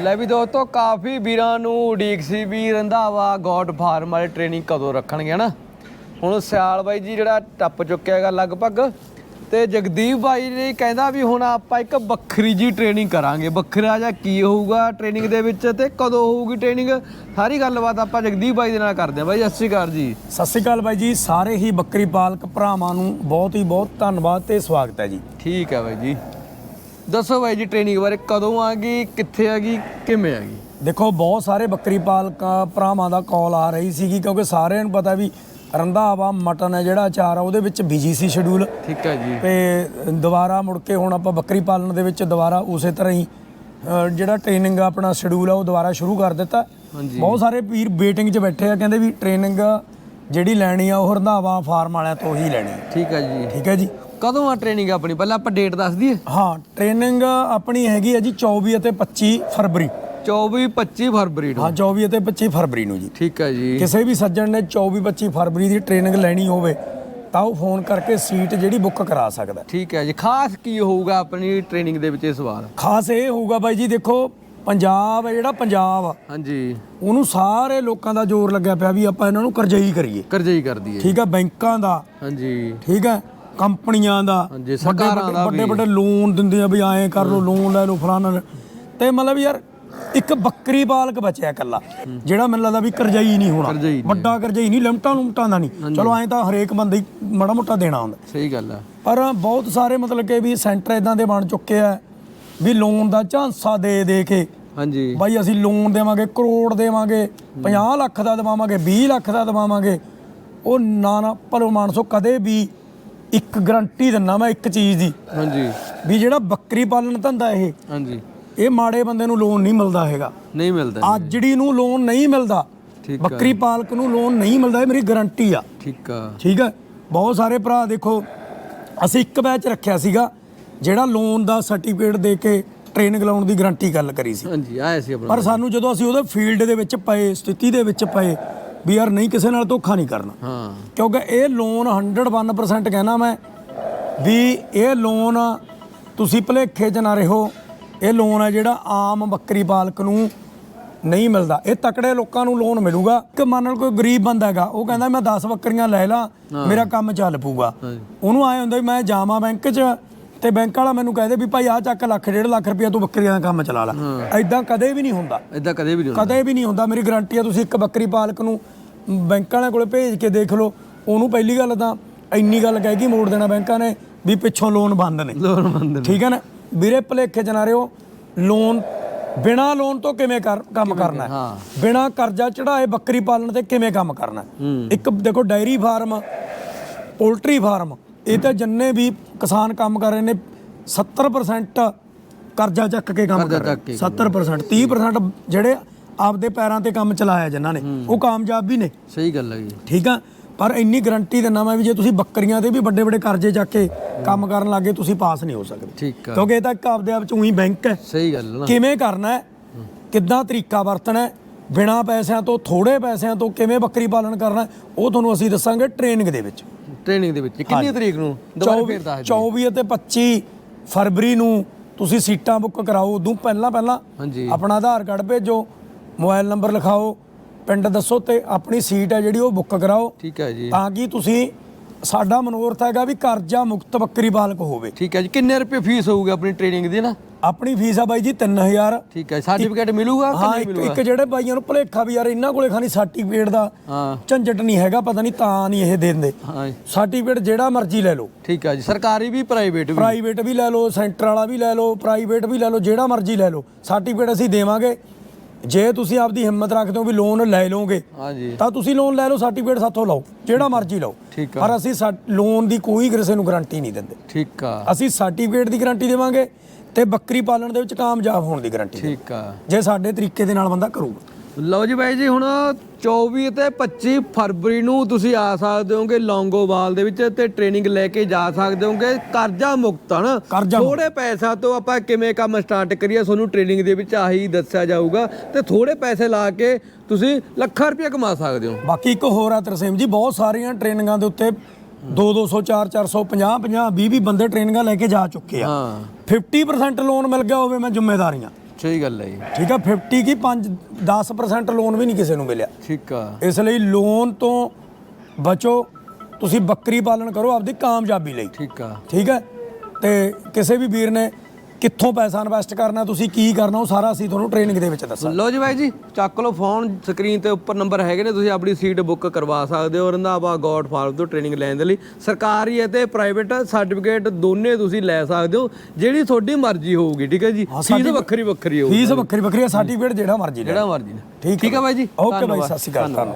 ਲੈ ਵੀ ਦੋਸਤੋ ਕਾਫੀ ਵੀਰਾਂ ਨੂੰ ਉਡੀਕ ਸੀ ਵੀ ਰੰਧਾਵਾ ਗੋਡ ਫਾਰਮ ਵਾਲੇ ਟ੍ਰੇਨਿੰਗ ਕਦੋਂ ਰੱਖਣਗੇ ਹਨਾ? ਹੁਣ ਸਿਆਲ ਬਾਈ ਜੀ ਜਿਹੜਾ ਟੱਪ ਚੁੱਕਿਆ ਹੈਗਾ ਲਗਭਗ ਤੇ ਜਗਦੀਪ ਬਾਈ ਨੇ ਕਹਿੰਦਾ ਵੀ ਹੁਣ ਆਪਾਂ ਇੱਕ ਵੱਖਰੀ ਜੀ ਟ੍ਰੇਨਿੰਗ ਕਰਾਂਗੇ। ਵੱਖਰਾ ਜਿਹਾ ਕੀ ਹੋਊਗਾ ਟ੍ਰੇਨਿੰਗ ਦੇ ਵਿੱਚ ਤੇ ਕਦੋਂ ਹੋਊਗੀ ਟ੍ਰੇਨਿੰਗ ਸਾਰੀ ਗੱਲਬਾਤ ਆਪਾਂ ਜਗਦੀਪ ਬਾਈ ਦੇ ਨਾਲ ਕਰਦੇ ਹਾਂ। ਬਾਈ ਸਤਿ ਸ਼੍ਰੀ ਅਕਾਲ ਜੀ। ਸਤਿ ਸ਼੍ਰੀ ਅਕਾਲ ਬਾਈ ਜੀ। ਸਾਰੇ ਹੀ ਬੱਕਰੀ ਪਾਲਕ ਭਰਾਵਾਂ ਨੂੰ ਬਹੁਤ ਹੀ ਬਹੁਤ ਧੰਨਵਾਦ ਤੇ ਸਵਾਗਤ ਹੈ ਜੀ। ਠੀਕ ਹੈ ਬਾਈ ਜੀ। ਦੱਸੋ ਬਾਈ ਜੀ ਟ੍ਰੇਨਿੰਗ ਬਾਰੇ ਕਦੋਂ ਆ ਗਈ ਕਿੱਥੇ ਆ ਗਈ ਕਿਵੇਂ ਆ ਗਈ? ਦੇਖੋ ਬਹੁਤ ਸਾਰੇ ਬੱਕਰੀ ਪਾਲਕ ਭਰਾਵਾਂ ਦਾ ਕਾਲ ਆ ਰਹੀ ਸੀਗੀ ਕਿਉਂਕਿ ਸਾਰਿਆਂ ਨੂੰ ਪਤਾ ਵੀ ਰੰਧਾਵਾ ਮਟਨ ਹੈ ਜਿਹੜਾ ਅਚਾਰ ਆ ਉਹਦੇ ਵਿੱਚ ਬਿਜ਼ੀ ਸੀ ਸ਼ਡਿਊਲ ਠੀਕ ਹੈ ਜੀ। ਤੇ ਦੁਬਾਰਾ ਮੁੜ ਕੇ ਹੁਣ ਆਪਾਂ ਬੱਕਰੀ ਪਾਲਣ ਦੇ ਵਿੱਚ ਦੁਬਾਰਾ ਉਸੇ ਤਰ੍ਹਾਂ ਹੀ ਜਿਹੜਾ ਟ੍ਰੇਨਿੰਗ ਆਪਣਾ ਸ਼ਡਿਊਲ ਆ ਉਹ ਦੁਬਾਰਾ ਸ਼ੁਰੂ ਕਰ ਦਿੱਤਾ। ਬਹੁਤ ਸਾਰੇ ਵੀਰ ਵੇਟਿੰਗ 'ਚ ਬੈਠੇ ਆ ਕਹਿੰਦੇ ਵੀ ਟ੍ਰੇਨਿੰਗ ਜਿਹੜੀ ਲੈਣੀ ਆ ਉਹ ਰੰਧਾਵਾ ਫਾਰਮ ਵਾਲਿਆਂ ਤੋਂ ਹੀ ਲੈਣੀ ਠੀਕ ਹੈ ਜੀ। ਠੀਕ ਹੈ ਜੀ। ਕਦੋਂ ਆ ਟ੍ਰੇਨਿੰਗ ਆਪਣੀ? ਪਹਿਲਾਂ ਆਪਾਂ ਡੇਟ ਦੱਸ ਦਈਏ। ਹਾਂ ਟ੍ਰੇਨਿੰਗ ਆਪਣੀ ਹੈਗੀ ਹੈ ਜੀ 24 ਅਤੇ 25 ਫਰਵਰੀ। 24 25 ਫਰਵਰੀ ਨੂੰ? ਹਾਂ 24 ਅਤੇ 25 ਫਰਵਰੀ ਨੂੰ ਜੀ। ਠੀਕ ਹੈ ਜੀ। ਕਿਸੇ ਵੀ ਸੱਜਣ ਨੇ 24 25 ਫਰਵਰੀ ਦੀ ਟ੍ਰੇਨਿੰਗ ਲੈਣੀ ਹੋਵੇ ਤਾਂ ਉਹ ਫੋਨ ਕਰਕੇ ਸੀਟ ਜਿਹੜੀ ਬੁੱਕ ਕਰਾ ਸਕਦਾ। ਠੀਕ ਹੈ ਜੀ। ਖਾਸ ਕੀ ਹੋਊਗਾ ਆਪਣੀ ਟ੍ਰੇਨਿੰਗ ਦੇ ਵਿੱਚ ਇਸ ਵਾਰ ਖਾਸ ਇਹ ਹੋਊਗਾ ਬਾਈ ਜੀ ਦੇਖੋ ਪੰਜਾਬ ਹੈ ਜਿਹੜਾ ਪੰਜਾਬ ਆ ਹਾਂਜੀ। ਉਹਨੂੰ ਸਾਰੇ ਲੋਕਾਂ ਦਾ ਜ਼ੋਰ ਲੱਗਿਆ ਪਿਆ ਵੀ ਆਪਾਂ ਇਹਨਾਂ ਨੂੰ ਕਰਜ਼ਈ ਕਰੀਏ। ਕਰਜ਼ਈ ਕਰ ਦਈਏ। ਠੀਕ ਹੈ ਬੈਂਕਾਂ ਦਾ। ਹਾਂਜੀ। ਠੀਕ ਹੈ ਕੰਪਨੀਆਂ ਦਾ। ਹਾਂਜੀ, ਸਰਕਾਰਾਂ ਦਾ ਵੱਡੇ ਵੱਡੇ ਲੋਨ ਦਿੰਦੇ ਆ ਵੀ ਐਂ ਕਰ ਲਓ ਲੋਨ ਲੈ ਲਓ ਫਲਾਣਾ ਲੈ- ਤੇ ਮਤਲਬ ਯਾਰ ਇੱਕ ਬੱਕਰੀ ਪਾਲਕ ਬਚਿਆ ਇਕੱਲਾ ਜਿਹੜਾ ਮੈਨੂੰ ਲੱਗਦਾ ਵੀ ਕਰਜ਼ਈ ਨਹੀਂ ਹੋਣਾ। ਵੱਡਾ ਕਰਜ਼ਈ ਨਹੀਂ ਲਿਮਟਾਂ ਲੁਮਟਾਂ ਦਾ ਨਹੀਂ। ਚਲੋ ਐਂ ਤਾਂ ਹਰੇਕ ਬੰਦੇ ਹੀ ਮਾੜਾ ਮੋਟਾ ਦੇਣਾ ਹੁੰਦਾ। ਸਹੀ ਗੱਲ ਆ। ਪਰ ਬਹੁਤ ਸਾਰੇ ਮਤਲਬ ਕਿ ਵੀ ਸੈਂਟਰ ਇਦਾਂ ਦੇ ਬਣ ਚੁੱਕੇ ਆ ਵੀ ਲੋਨ ਦਾ ਝਾਂਸਾ ਦੇ ਦੇ ਕੇ ਹਾਂਜੀ। ਬਾਈ ਅਸੀਂ ਲੋਨ ਦੇਵਾਂਗੇ ਕਰੋੜ ਦੇਵਾਂਗੇ 50 ਲੱਖ ਦਾ ਦਵਾਵਾਂਗੇ 20 ਲੱਖ ਦਾ ਦਵਾਵਾਂਗੇ। ਉਹ ਨਾ ਨਾ ਭਲੋ ਮਾਨਸੋ ਕਦੇ ਵੀ ਇੱਕ ਗਰੰਟੀ ਦਿੰਨਾ ਮੈਂ ਇੱਕ ਚੀਜ਼ ਦੀ। ਹਾਂਜੀ। ਵੀ ਜਿਹੜਾ ਬੱਕਰੀ ਪਾਲਣ ਧੰਦਾ ਇਹ ਹਾਂਜੀ। ਇਹ ਮਾੜੇ ਬੰਦੇ ਨੂੰ ਲੋਨ ਨਹੀਂ ਮਿਲਦਾ ਹੈਗਾ। ਨਹੀਂ ਮਿਲਦਾ ਆਜੜੀ ਨੂੰ ਲੋਨ ਨਹੀਂ ਮਿਲਦਾ। ਠੀਕ ਆ ਬੱਕਰੀ ਪਾਲਕ ਨੂੰ ਲੋਨ ਨਹੀਂ ਮਿਲਦਾ ਇਹ ਮੇਰੀ ਗਰੰਟੀ ਆ। ਠੀਕ ਆ। ਠੀਕ ਹੈ ਬਹੁਤ ਸਾਰੇ ਭਰਾ ਦੇਖੋ ਅਸੀਂ ਇੱਕ ਬੈਚ ਰੱਖਿਆ ਸੀਗਾ। ਜਿਹੜਾ ਲੋਨ ਦਾ ਸਰਟੀਫਿਕੇਟ ਦੇ ਕੇ ਟ੍ਰੇਨਿੰਗ ਲਾਉਣ ਦੀ ਗਰੰਟੀ ਗੱਲ ਕਰੀ ਸੀ। ਹਾਂਜੀ ਆਇਆ ਸੀ ਆਪਣਾ ਪਰ ਸਾਨੂੰ ਜਦੋਂ ਅਸੀਂ ਉਹਦੇ ਫੀਲਡ ਦੇ ਵਿੱਚ ਪਏ ਸਥਿਤੀ ਦੇ ਵਿੱਚ ਪਏ ਵੀ ਯਾਰ ਨਹੀਂ ਕਿਸੇ ਨਾਲ ਧੋਖਾ ਨਹੀਂ ਕਰਨਾ। ਹਾਂ। ਕਿਉਂਕਿ ਇਹ ਲੋਨ 101% ਕਹਿਣਾ ਮੈਂ ਵੀ ਇਹ ਲੋਨ ਤੁਸੀਂ ਭਲੇਖੇ 'ਚ ਨਾ ਰਹੋ ਇਹ ਲੋਨ ਹੈ ਜਿਹੜਾ ਆਮ ਬੱਕਰੀ ਪਾਲਕ ਨੂੰ ਨਹੀਂ ਮਿਲਦਾ। ਇਹ ਤਕੜੇ ਲੋਕਾਂ ਨੂੰ ਲੋਨ ਮਿਲੂਗਾ। ਕਿ ਮੰਨ ਲਓ ਕੋਈ ਗਰੀਬ ਬੰਦਾ ਹੈਗਾ ਉਹ ਕਹਿੰਦਾ ਮੈਂ 10 ਬੱਕਰੀਆਂ ਲੈ ਲਾਂ ਮੇਰਾ ਕੰਮ ਚੱਲ ਪੂਗਾ ਉਹਨੂੰ ਆਏ ਹੁੰਦਾ ਵੀ ਮੈਂ ਜਾਵਾਂ ਬੈਂਕ 'ਚ ਤੇ ਬੈਂਕ ਵਾਲਾ ਮੈਨੂੰ ਕਹਦੇ ਵੀ ਭਾਈ ਆ ਚੱਕ ਲੱਖ ਡੇਢ ਲੱਖ ਰੁਪਇਆ ਤੂੰ ਬੱਕਰੀਆਂ ਦਾ ਕੰਮ ਚਲਾ ਲੈ। ਐਦਾਂ ਕਦੇ ਵੀ ਨਹੀਂ ਹੁੰਦਾ। ਇਦਾਂ ਕਦੇ ਵੀ ਨਹੀਂ ਹੁੰਦਾ। ਕਦੇ ਵੀ ਨਹੀਂ ਹੁੰਦਾ। ਮੇਰੀ ਗਾਰੰਟੀ ਆ ਤੁਸੀਂ ਇੱਕ ਬੱਕਰੀ ਪਾਲਕ ਨੂੰ ਬੈਂਕਾਂ ਵਾਲਿਆਂ ਕੋਲੇ ਭੇਜ ਕੇ ਦੇਖ ਲਓ। ਉਹਨੂੰ ਪਹਿਲੀ ਗੱਲ ਤਾਂ ਇੰਨੀ ਗੱਲ ਕਹਿ ਕੇ ਮੋੜ ਦੇਣਾ ਬੈਂਕਾਂ ਨੇ ਵੀ ਪਿੱਛੋਂ ਲੋਨ ਬੰਦ ਨੇ। ਲੋਨ ਮੰਦ ਠੀਕ ਹੈ ਨਾ? ਵੀਰੇ ਭਲੇਖੇ ਚ ਨਾ ਰਿਓ ਲੋਨ ਬਿਨਾ ਲੋਨ ਤੋਂ ਕਿਵੇਂ ਕਰ ਕੰਮ ਕਰਨਾ ਹੈ। ਬਿਨਾ ਕਰਜ਼ਾ ਚੜਾਏ ਬੱਕਰੀ ਪਾਲਣ ਤੇ ਕਿਵੇਂ ਕੰਮ ਕਰਨਾ। ਇੱਕ ਦੇਖੋ ਡਾਇਰੀ ਫਾਰਮ ਪੋਲਟਰੀ ਫਾਰਮ ਇਹ ਤਾਂ ਜਿੰਨੇ ਵੀ ਕਿਸਾਨ ਕੰਮ ਕਰ ਰਹੇ ਨੇ 70% ਕਰਜ਼ਾ ਚੱਕ ਕੇ ਕੰਮ ਕਰ ਰਹੇ ਚੱਕ ਕੇ 70% 30% ਜਿਹੜੇ ਆਪਦੇ ਪੈਰਾਂ ਤੇ ਕੰਮ ਚਲਾਇਆ ਜਿਨ੍ਹਾਂ ਨੇ ਉਹ ਕਾਮਯਾਬ ਵੀ ਨੇ। ਸਹੀ ਗੱਲ ਹੈ ਜੀ। ਠੀਕ ਆ? ਪਰ ਇੰਨੀ ਗਰੰਟੀ ਦਿੰਦਾ ਮੈਂ ਵੀ ਜੇ ਤੁਸੀਂ ਬੱਕਰੀਆਂ ਦੇ ਵੀ ਵੱਡੇ ਵੱਡੇ ਕਰਜ਼ੇ ਚੱਕ ਕੇ ਕੰਮ ਕਰਨ ਲੱਗੇ ਤੁਸੀਂ ਪਾਸ ਨਹੀਂ ਹੋ ਸਕਦੇ। ਠੀਕ ਆ। ਕਿਉਂਕਿ ਇਹ ਤਾਂ ਇੱਕ ਆਪਦੇ ਆਪ ਚ ਉਹੀ ਬੈਂਕ ਹੈ। ਸਹੀ ਗੱਲ ਹੈ ਨਾ। ਕਿਵੇਂ ਕਰਨਾ ਹੈ? ਕਿੱਦਾਂ ਤਰੀਕਾ ਵਰਤਣਾ ਹੈ? ਬਿਨਾ ਪੈਸਿਆਂ ਤੋਂ ਥੋੜੇ ਪੈਸਿਆਂ ਤੋਂ ਕਿਵੇਂ ਬੱਕਰੀ ਪਾਲਣ ਕਰਨਾ ਉਹ ਤੁਹਾਨੂੰ ਅਸੀਂ ਦੱਸਾਂਗੇ ਟ੍ਰੇਨਿੰਗ ਦੇ ਵਿੱਚ। ਟ੍ਰੇਨਿੰਗ ਦੇ ਵਿੱਚ। ਕਿੰਨੀ ਤਰੀਕ ਨੂੰ? ਦੁਬਾਰਾ ਫੇਰ ਦੱਸ ਦਿਓ। 24 ਅਤੇ 25 ਫਰਵਰੀ ਨੂੰ ਤੁਸੀਂ ਸੀਟਾਂ ਬੁੱਕ ਕਰਾਓ। ਉਦੋਂ ਪਹਿਲਾਂ ਪਹਿਲਾਂ ਹਾਂਜੀ। ਆਪਣਾ ਆਧਾਰ ਕਾਰਡ ਭੇਜੋ ਮੋਬਾਈਲ ਨੰਬਰ ਲਿਖਾਓ ਪਿੰਡ ਦੱਸੋ ਤੇ ਆਪਣੀ ਸੀਟ ਹੈ ਜਿਹੜੀ ਉਹ ਬੁੱਕ ਕਰਾਓ। ਠੀਕ ਹੈ ਜੀ। ਤਾਂ ਕਿ ਤੁਸੀਂ ਸਾਡਾ ਮਨੋਰਥ ਹੈਗਾ ਵੀ ਕਰਜ਼ਾ ਮੁਕਤ ਬੱਕਰੀ ਪਾਲਕ ਹੋਵੇ। ਠੀਕ ਹੈ ਜੀ ਕਿੰਨੇ ਰੁਪਏ ਫੀਸ ਹੋਊਗੀ ਆਪਣੀ ਟ੍ਰੇਨਿੰਗ ਦੀ ਨਾ? ਆਪਣੀ ਫੀਸ ਆ ਬਾਈ ਜੀ 3000 ਠੀਕ ਹੈ ਸਰਟੀਫਿਕੇਟ ਮਿਲੂਗਾ ਕਿ ਹਾਂ ਨਹੀਂ ਇੱਕ ਮਿਲੂਗਾ? ਇੱਕ ਜਿਹੜੇ ਬਾਈਆਂ ਨੂੰ ਭੁਲੇਖਾ ਵੀ ਯਾਰ ਇਹਨਾਂ ਕੋਲੇ ਖਾਨੀ ਸਰਟੀਫਿਕੇਟ ਦਾ ਹਾਂ। ਝੰਜਟ ਨਹੀਂ ਹੈਗਾ ਪਤਾ ਨਹੀਂ ਤਾਂ ਨਹੀਂ ਇਹ ਦੇ ਦਿੰਦੇ। ਹਾਂ ਜੀ, ਸਰਟੀਫਿਕੇਟ ਜਿਹੜਾ ਮਰਜ਼ੀ ਲੈ ਲਓ। ਠੀਕ ਹੈ ਜੀ ਸਰਕਾਰੀ ਵੀ ਪ੍ਰਾਈਵੇਟ ਵੀ? ਪ੍ਰਾਈਵੇਟ ਵੀ ਲੈ ਲਓ ਸੈਂਟਰ ਵਾਲਾ ਵੀ ਲੈ ਲਓ ਪ੍ਰਾਈਵੇਟ ਵੀ ਲੈ ਲਓ ਜਿਹੜਾ ਮਰਜ਼ੀ ਲੈ ਲਓ। ਸਰਟੀਫਿਕੇਟ ਅਸੀਂ ਦੇਵਾਂਗੇ। ਜੇ ਤੁਸੀਂ ਆਪਦੀ ਹਿੰਮਤ ਰੱਖਦੇ ਹੋ ਵੀ ਲੋਨ ਲੈ ਲਓਗੇ ਹਾਂ ਜੀ ਤਾਂ ਤੁਸੀਂ ਲੋਨ ਲੈ ਲਓ ਸਰਟੀਫਿਕੇਟ ਸਾਥੋਂ ਲਓ ਜਿਹੜਾ ਮਰਜ਼ੀ ਲਓ। ਠੀਕ ਆ। ਪਰ ਅਸੀਂ ਲੋਨ ਦੀ ਕੋਈ ਕਿਸੇ ਨੂੰ ਗਾਰੰਟੀ ਨਹੀਂ ਦਿੰਦੇ। ਠੀਕ ਆ। ਅਸੀਂ ਸਰਟੀਫਿਕੇਟ ਦੀ ਗਾਰੰਟੀ ਦੇਵਾਂਗੇ ਤੇ ਬੱਕਰੀ ਪਾਲਣ ਦੇ ਵਿੱਚ ਕਾਮਯਾਬ ਹੋਣ ਦੀ ਗਾਰੰਟੀ ਠੀਕ ਆ। ਜੇ ਸਾਡੇ ਤਰੀਕੇ ਦੇ ਨਾਲ ਬੰਦਾ ਕਰੂਗਾ। ਲਓ ਜੀ ਬਾਈ ਜੀ ਹੁਣ 24 ਤੇ 25 ਫਰਵਰੀ ਨੂੰ ਤੁਸੀਂ ਆ ਸਕਦੇ ਹੋਗੇ ਲੌਂਗੋਵਾਲ ਦੇ ਵਿੱਚ ਤੇ ਟ੍ਰੇਨਿੰਗ ਲੈ ਕੇ ਜਾ ਸਕਦੇ ਹੋਗੇ। ਕਰਜ਼ਾ ਮੁਕਤ ਹਨ। ਥੋੜੇ ਪੈਸਾ ਤੋਂ ਆਪਾਂ ਕਿਵੇਂ ਕੰਮ ਸਟਾਰਟ ਕਰੀਏ ਤੁਹਾਨੂੰ ਟ੍ਰੇਨਿੰਗ ਦੇ ਵਿੱਚ ਆਹੀ ਦੱਸਿਆ ਜਾਊਗਾ। ਤੇ ਥੋੜੇ ਪੈਸੇ ਲਾ ਕੇ ਤੁਸੀਂ ਲੱਖਾਂ ਰੁਪਏ ਕਮਾ ਸਕਦੇ ਹੋ। ਬਾਕੀ ਇੱਕ ਹੋਰ ਆ ਤਰਸੇਮ ਜੀ ਬਹੁਤ ਸਾਰੀਆਂ ਟ੍ਰੇਨਿੰਗਾਂ ਦੇ ਉੱਤੇ 2 200 4 400 50 50 20 20 ਬੰਦੇ ਟ੍ਰੇਨਿੰਗਾਂ ਲੈ ਕੇ ਜਾ ਚੁੱਕੇ ਆ। ਹਾਂ। 50% ਲੋਨ ਮਿਲ ਗਿਆ ਹੋਵੇ ਮੈਂ ਜ਼ਿੰਮੇਵਾਰੀਆਂ ਸਹੀ ਗੱਲ ਹੈ ਜੀ। ਠੀਕ ਆ 50 ਕੀ 5 10% ਲੋਨ ਵੀ ਨਹੀਂ ਕਿਸੇ ਨੂੰ ਮਿਲਿਆ। ਠੀਕ ਆ। ਇਸ ਲਈ ਲੋਨ ਤੋਂ ਬਚੋ ਤੁਸੀਂ ਬੱਕਰੀ ਪਾਲਣ ਕਰੋ ਆਪਦੀ ਕਾਮਯਾਬੀ ਲਈ। ਠੀਕ ਆ। ਠੀਕ ਹੈ? ਤੇ ਕਿਸੇ ਵੀ ਵੀਰ ਨੇ ਕਿੱਥੋਂ ਪੈਸਾ ਇਨਵੈਸਟ ਕਰਨਾ ਤੁਸੀਂ ਕੀ ਕਰਨਾ ਉਹ ਸਾਰਾ ਅਸੀਂ ਤੁਹਾਨੂੰ ਟ੍ਰੇਨਿੰਗ ਦੇ ਵਿੱਚ ਦੱਸਾਂਗੇ। ਲਓ ਜੀ ਬਾਈ ਜੀ ਚੱਕ ਲਓ ਫੋਨ ਸਕਰੀਨ ਤੇ ਉੱਪਰ ਨੰਬਰ ਹੈਗੇ ਨੇ ਤੁਸੀਂ ਆਪਣੀ ਸੀਟ ਬੁੱਕ ਕਰਵਾ ਸਕਦੇ ਹੋ ਰੰਧਾਵਾ ਗੋਡ ਫਾਰਮ ਤੋਂ ਟ੍ਰੇਨਿੰਗ ਲੈਣ ਦੇ ਲਈ। ਸਰਕਾਰੀ ਅਤੇ ਪ੍ਰਾਈਵੇਟ ਸਰਟੀਫਿਕੇਟ ਦੋਨੇ ਤੁਸੀਂ ਲੈ ਸਕਦੇ ਹੋ ਜਿਹੜੀ ਤੁਹਾਡੀ ਮਰਜ਼ੀ ਹੋਊਗੀ ਠੀਕ ਹੈ ਜੀ? ਹਾਂ, ਫੀਸ ਵੱਖਰੀ ਵੱਖਰੀ ਹੋਊਗੀ। ਫੀਸ ਵੱਖਰੀ ਵੱਖਰੀ ਹੈ ਸਰਟੀਫਿਕੇਟ ਜਿਹੜਾ ਮਰਜ਼ੀ ਲੈ ਜਿਹੜਾ ਮਰਜ਼ੀ ਠੀਕ ਹੈ ਬਾਈ। ਜੀ। Okay bye. ਸਤਿ ਸ਼੍ਰੀ ਅਕਾਲ। ਤੁਹਾਨੂੰ